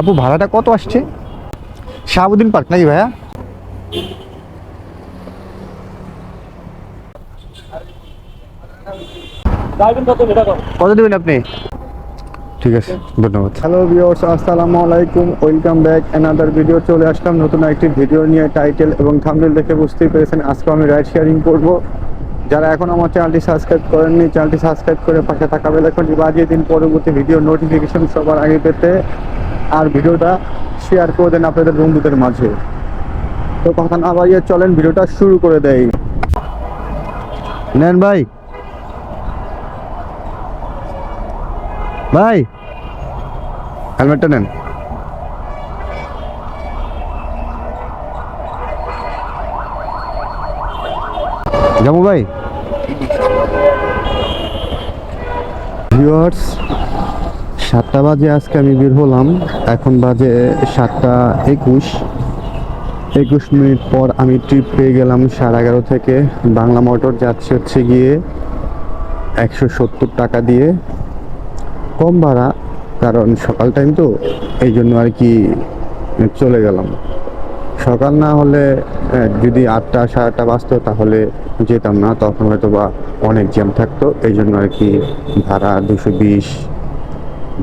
আপু ভাড়াটা কত আসছে? শাহাবুদ্দিন পার্ক নাকি ভাইয়া? কত দেবেন আপনি? ঠিক আছে ধন্যবাদ। হ্যালো ভিউয়ার্স আসসালামু আলাইকুম ওয়েলকাম ব্যাক অ্যানাদার ভিডিও চলে আসলাম। নতুন একটি ভিডিও নিয়ে টাইটেল এবং থাম্বনেল দেখে বুঝতেই পেরেছেন আজকে আমি রাইড শেয়ারিং করব। যারা এখন আমার চ্যানেলটি সাবস্ক্রাইব করেননি, চ্যানেলটি সাবস্ক্রাইব করে পাশে থাকা বেলাকনটি বাজিয়ে দিন। পরবর্তী ভিডিও নোটিফিকেশন সবার আগে পেতে আর ভিডিওটা শেয়ার করে দেন আপনাদের বন্ধুদের মাঝে। তো কথা না বাড়িয়ে চলেন, ভিডিওটা শুরু করে দেয় নেন ভাই। ভাই। হেলমেটটা নেন। যাব ভাই? ভিউয়ার্স সাতটা বাজে আজকে আমি বের হলাম। এখন বাজে সাতটা একুশ। একুশ মিনিট পর আমি ট্রিপ পেয়ে গেলাম সাড়ে এগারো থেকে। বাংলা মোটর যাচ্ছে হচ্ছে গিয়ে একশো সত্তর টাকা দিয়ে। কম ভাড়া, কারণ সকাল টাইম তো এই জন্য আর কি চলে গেলাম। সকাল না হলে যদি আটটা, সাড়ে আটটা বাজতো, তাহলে যেতাম না। তখন হয়তো বা অনেক জ্যাম থাকতো। এই জন্য আর কি ভাড়া দুশো বিশ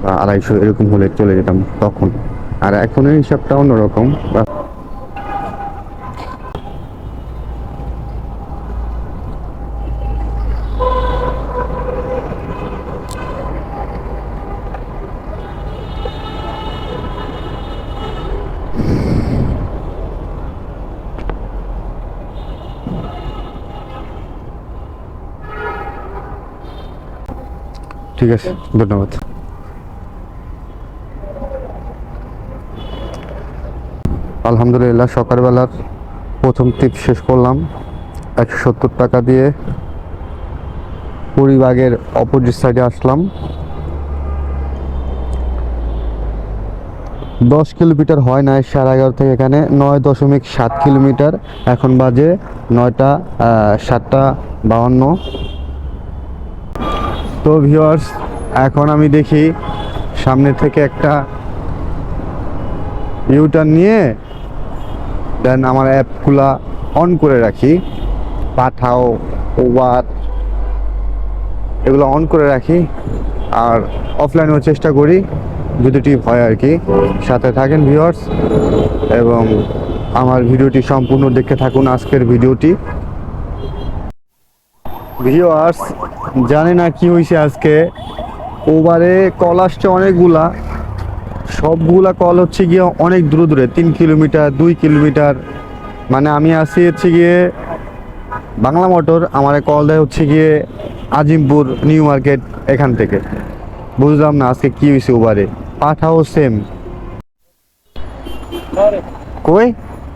বা আড়াইশো এরকম হলে চলে যেতাম তখন। আর এখন এই হিসাবটা অন্যরকম। ঠিক আছে, ধন্যবাদ। আলহামদুলিল্লাহ, সকালবেলার প্রথম ট্রিপ শেষ করলাম। একশো সত্তর টাকা দিয়ে পুরীবাগের অপোজিট সাইডে আসলাম। দশ কিলোমিটার হয় না সাড়ে এগারো থেকে এখানে, নয় দশমিক সাত কিলোমিটার। এখন বাজে নয়টা সাতটা বাউন্ন তো ভিউয়ার্স এখন আমি দেখি সামনে থেকে একটা ইউটার্ন নিয়ে দেন আমার অ্যাপগুলা অন করে রাখি। পাঠাও ওবার এগুলো অন করে রাখি। আর অফলাইনেও চেষ্টা করি, যদি টিপ হয় আর কি। সাথে থাকেন ভিউয়ার্স এবং আমার ভিডিওটি সম্পূর্ণ দেখে থাকুন আজকের ভিডিওটি। ভিউয়ার্স জানি না কি হয়েছে আজকে। ওভারে কল আসছে অনেকগুলা। সবগুলা কল হচ্ছে গিয়ে অনেক দূরে দূরে তিন কিলোমিটার দুই কিলোমিটার। মানে আমি আসি হচ্ছে গিয়ে বাংলা মোটর আমার কল দেয় হচ্ছে গিয়ে আজিমপুর নিউ মার্কেট এখান থেকে। বুঝলাম না আজকে কি হয়েছে ওভারে পাঠাও সেম কই?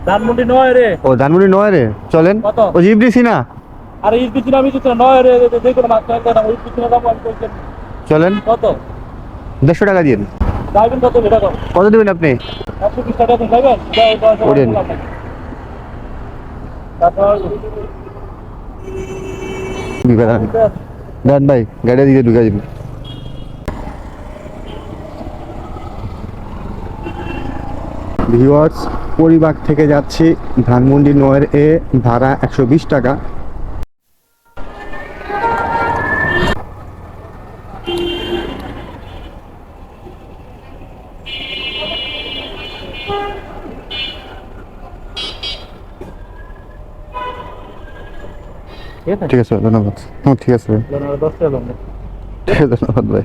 ধানমন্ডি নয় রে। ও ধানমন্ডি নয় রে। চলেন। ও জিপ দিছি না? আরে ইস বিচিনা আমি নয় রে যে কোনো মাছ নয় দাম আমি চলেন। কত? দেড়শো টাকা দিন যাইবেন কত? এটা কত দেবেন আপনি? একশো বিশ টাকা দিন দশ ওরেন। ডান ভাই গাড়ি দিকে ঢুকে দিন ভিউয়ার্স পরিবার থেকে যাচ্ছি ধানমন্ডি নয়ের এ ভাড়া একশো বিশ টাকা। ঠিক আছে? ধন্যবাদ। হুম ঠিক আছে ঠিক আছে ধন্যবাদ ভাই।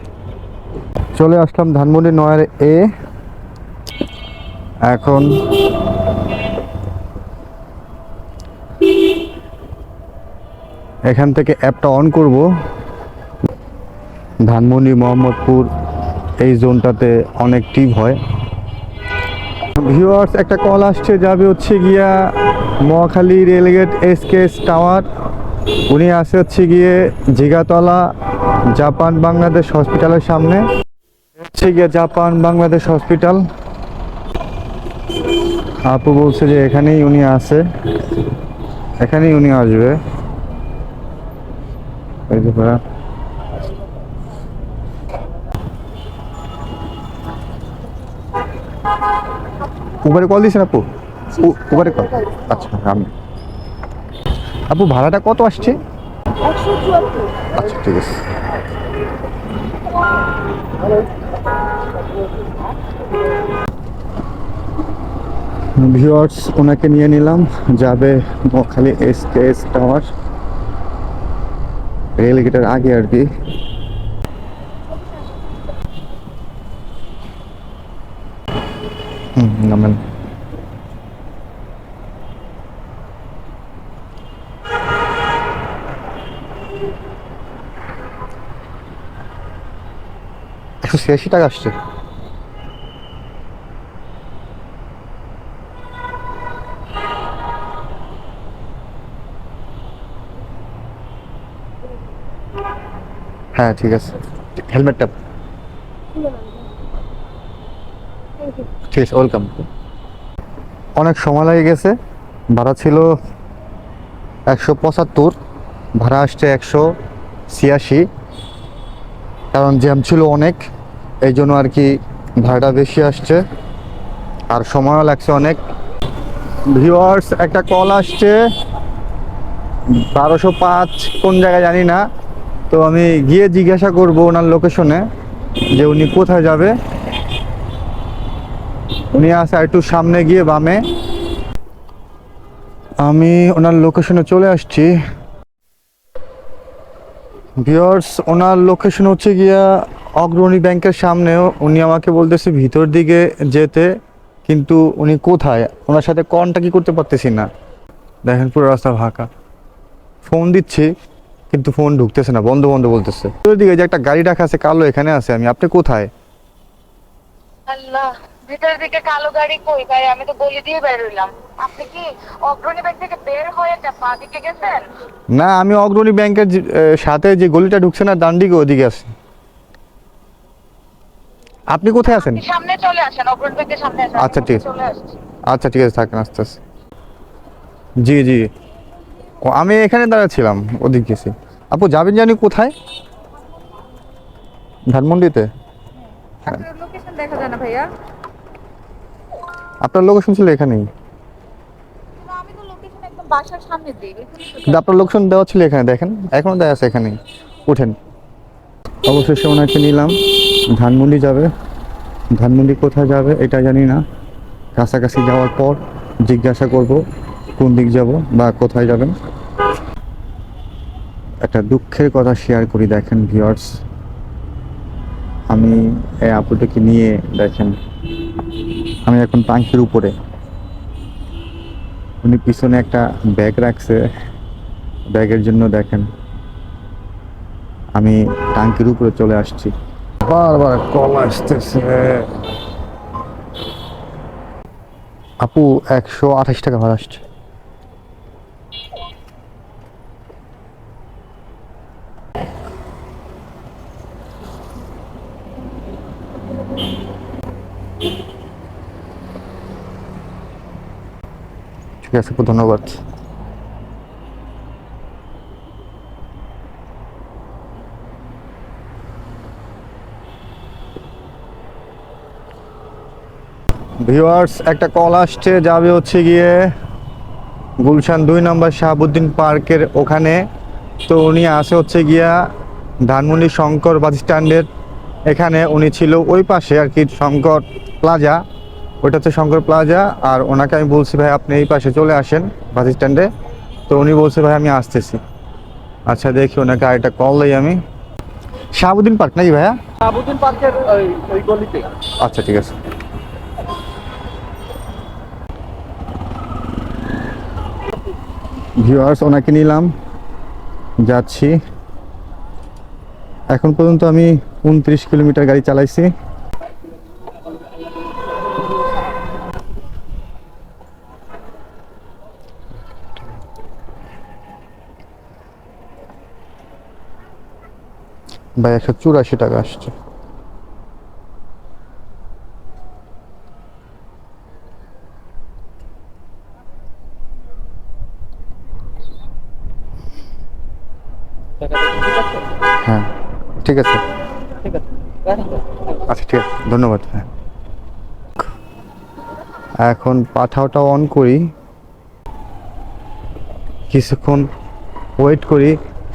চলে আসলাম ধানমন্ডি নয়ের এ। এখন এখান থেকে অ্যাপটা অন করব। ধানমন্ডি মোহাম্মদপুর এই জোনটাতে অনেক টিপ হয়। ভিউয়ার্স একটা কল আসছে যাবে হচ্ছে গিয়া মহাখালী রেলগেট এসকেএস টাওয়ার। উনি আসে হচ্ছে গিয়ে জিগাতলা জাপান বাংলাদেশ হসপিটালের সামনে। হচ্ছে গিয়ে জাপান বাংলাদেশ হসপিটাল। আপু বলছে যে এখানেই উনি আছে। এখানেই উনি আসবে। উবারে কল দিয়েছেন আপু? উবারে কল আচ্ছা আমি আপু ভাড়াটা কত আসছে? আচ্ছা ঠিক আছে। ভিউয়ার্স ওনাকে নিয়ে নিলাম। যাবে Noakhali S K S tower রেলগেটের আগে আর কি। হুম নামেন। একশো ছিয়াশি টাকা আসছে। হ্যাঁ ঠিক আছে। হেলমেটটা ঠিক আছে ওয়েলকাম অনেক সময় লেগে গেছে। ভাড়া ছিল একশো পঁচাত্তর, ভাড়া আসছে একশো ছিয়াশি। কারণ জ্যাম ছিল অনেক এই জন্য আর কি ভাড়াটা বেশি আসছে। আর সময়ও লাগছে অনেক। ভিওয়ার্স একটা কল আসছে। বারোশো পাঁচ, কোন জায়গায় জানি না। তো আমি গিয়ে জিজ্ঞাসা করব ওনার লোকেশনে যে উনি কোথায় যাবে। উনি আসে একটু সামনে গিয়ে বামে। আমি ওনার লোকেশনে চলে আসছি। ভিওর্স ওনার লোকেশন হচ্ছে গিয়া অগ্রণী ব্যাংকের সামনেও। উনি আমাকে বলতেছে ভিতর দিকে যেতে, কিন্তু উনি কোথায়? ওনার সাথে কন্ট্যাক্টই করতে পারতেছি না। দেখেন পুরো রাস্তা ফাঁকা। ফোন দিচ্ছি, কিন্তু ফোন ঢুকতেছে না, বন্ধ বন্ধ বলতেছে। ভিতর দিকে যে একটা গাড়ি রাখা আছে, কালো এখানে আছে, আমি, আপনি কোথায়? আল্লাহ। ভিতরের দিকে কালো গাড়ি কই? ভাই আমি তো গলি দিয়ে বের হইলাম। আপনি কি অগ্রণী ব্যাংক থেকে বের হয়ে পা দিকে গেছেন? না আমি অগ্রণী ব্যাংকের সাথে যে গলিটা ঢুকছে না ডান দিকে ওদিকে আছে। আপনি কোথায় আছেন? সামনে চলে আসেন অগ্রণী ব্যাংকের সামনে আসেন। আচ্ছা, ঠিক আছে। আচ্ছা ঠিক আছে থাকেন আস্তে আস্তে। জি জি। আমি এখানে দাঁড়াচ্ছিলাম ওদিক গেছি। আপু যাবেন জানি কোথায়? ধানমন্ডিতে? লোকেশন দেখা যায় না ভাইয়া। আপনার লোকেশন ছিল এখানেই? আপনার লোকেশন দেওয়া ছিল এখানে দেখেন এখনও দেওয়া আছে এখানেই। উঠেন। অবশেষে ওনাকে নিলাম। ধানমন্ডি যাবে। ধানমন্ডি কোথায় যাবে এটা জানি না। কাছাকাছি যাওয়ার পর জিজ্ঞাসা করব কোন দিক যাব বা কোথায় যাবেন। একটা দুঃখের কথা শেয়ার করি দেখেন ভিউয়ার্স আমি এই আপুটাকে নিয়ে দেখেন আমি এখন টাঙ্কির উপরে। উনি পিছনে একটা ব্যাগ রাখছে। ব্যাগের জন্য দেখেন। আমি টাঙ্কির উপরে চলে আসছি। বারবার কল আসতেছে। আপু একশো আঠাশ টাকা ভাড়া আসছে। ঠিক আছে ধন্যবাদ। ভিউয়ার্স একটা কল আসছে, যাবে হচ্ছে গিয়ে গুলশান দুই নম্বর শাহাবুদ্দিন পার্কের ওখানে। তো উনি আসে হচ্ছে গিয়া ধানমন্ডি শঙ্কর বাস স্ট্যান্ডের। এখানে উনি ছিল ওই পাশে আর কি শঙ্কর প্লাজা। ওইটা হচ্ছে শঙ্কর প্লাজা আর ওনাকে আমি বলছি ভাই আপনি এই পাশে চলে আসেন বাস স্ট্যান্ডে। তো উনি বলছে ভাই আমি আসতেছি। আচ্ছা দেখি ওনাকে আরেকটা কল দিই আমি। শাহাবুদ্দিন পার্ক নাকি ভাইয়া? আবুদ্দিন পার্কের ওই ওই গলিতে। আচ্ছা ঠিক আছে। ভিউয়ার্স ওনাকে নিলাম। যাচ্ছি। এখন পর্যন্ত আমি উনত্রিশ কিলোমিটার গাড়ি চালাইছি। ভাই একশো চুরাশি টাকা আসছে। হ্যাঁ ঠিক আছে। ঠিক আছে। আচ্ছা ঠিক আছে ধন্যবাদ হ্যাঁ। এখন পাঠাওটা অন করি। কিছুক্ষণ ওয়েট করি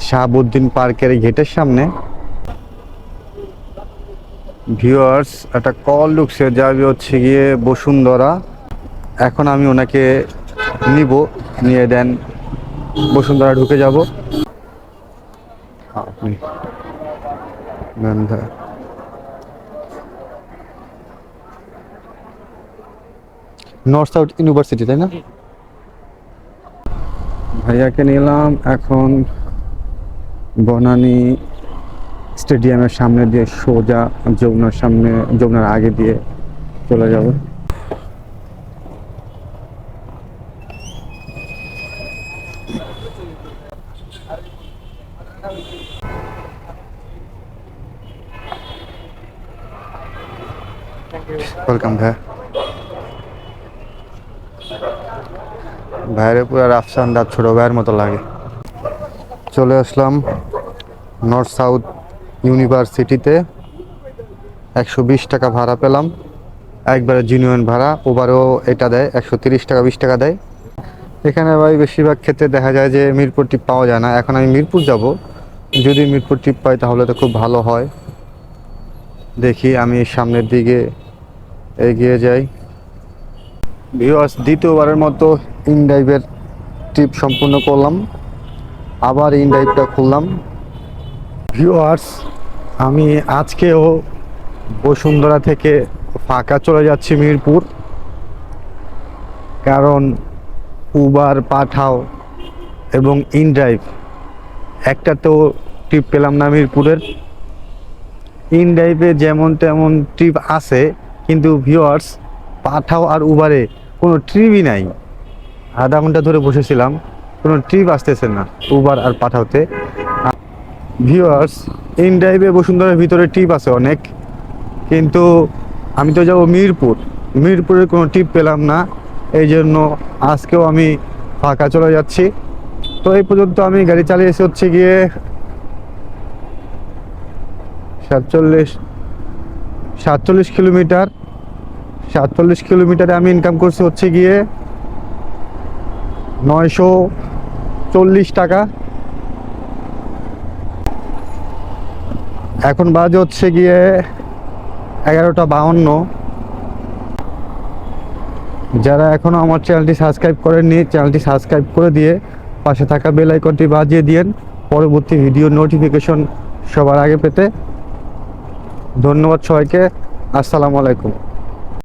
শাহাবুদ্দিন পার্কের গেটের সামনে। ভিউয়ার্স একটা কল ঢুকছে যাবে হচ্ছে গিয়ে বসুন্ধরা। এখন আমি ওনাকে নিব নিয়ে দেন বসুন্ধরা ঢুকে যাব। আপনি। নর্থ সাউথ ইউনিভার্সিটি তাই না? ভাইয়াকে নিলাম এখন বনানী স্টেডিয়ামের সামনে দিয়ে সোজা যমুনার সামনে, যমুনার আগে দিয়ে চলে যাব। ওয়েলকাম ভাইয়া ভাইয়ের পুরো রাফসান দাঁত ছোট ভাইয়ের মতো লাগে। চলে আসলাম নর্থ সাউথ ইউনিভার্সিটিতে একশো বিশ টাকা ভাড়া পেলাম। একবারে জিনিয়ন ভাড়া ওবারও এটা দেয়, একশো টাকা, বিশ টাকা দেয়। এখানে ভাই বেশিরভাগ ক্ষেত্রে দেখা যায় যে মিরপুর টিপ পাওয়া যায় না। এখন আমি মিরপুর যাব। যদি মিরপুর টিপ পাই তাহলে তো খুব ভালো হয়। দেখি আমি সামনের দিকে এগিয়ে যাই। ভিউয়ার্স দ্বিতীয়বারের মতো ইনডাইভের ট্রিপ সম্পূর্ণ করলাম। আবার ইনডাইভটা খুললাম। ভিউয়ার্স আমি আজকেও বসুন্ধরা থেকে ফাঁকা চলে যাচ্ছি মিরপুর। কারণ উবার, পাঠাও এবং ইনড্রাইভ একটা তো ট্রিপ পেলাম না মিরপুরের। ইনড্রাইভে যেমন তেমন ট্রিপ আছে, কিন্তু ভিউয়ার্স পাঠাও আর উবারে কোনো ট্রিপই নাই। আধা ঘণ্টা ধরে বসেছিলাম, কোনো ট্রিপ আসতেছে না উবার আর পাঠাওতে। ভিউয়ার্স ইন ড্রাইভে বসুন্ধরার ভিতরে ট্রিপ আছে অনেক। কিন্তু আমি তো যাব মিরপুর। মিরপুরের কোনো ট্রিপ পেলাম না। এই জন্য আজকেও আমি ফাঁকা চলে যাচ্ছি। তো এই পর্যন্ত আমি গাড়ি চালিয়ে এসে হচ্ছে গিয়ে সাতচল্লিশ সাতচল্লিশ কিলোমিটার, সাতচল্লিশ কিলোমিটারে আমি ইনকাম করছি হচ্ছে গিয়ে নয়শো চল্লিশ টাকা। এখন বাজে হচ্ছে গিয়ে এগারোটা বাউন্ন। যারা এখনও আমার চ্যানেলটি সাবস্ক্রাইব করেননি, চ্যানেলটি সাবস্ক্রাইব করে দিয়ে পাশে থাকা বেল আইকনটি বাজিয়ে দিয়েন। পরবর্তী ভিডিও নোটিফিকেশন সবার আগে পেতে ধন্যবাদ সবাইকে। আসসালামু আলাইকুম।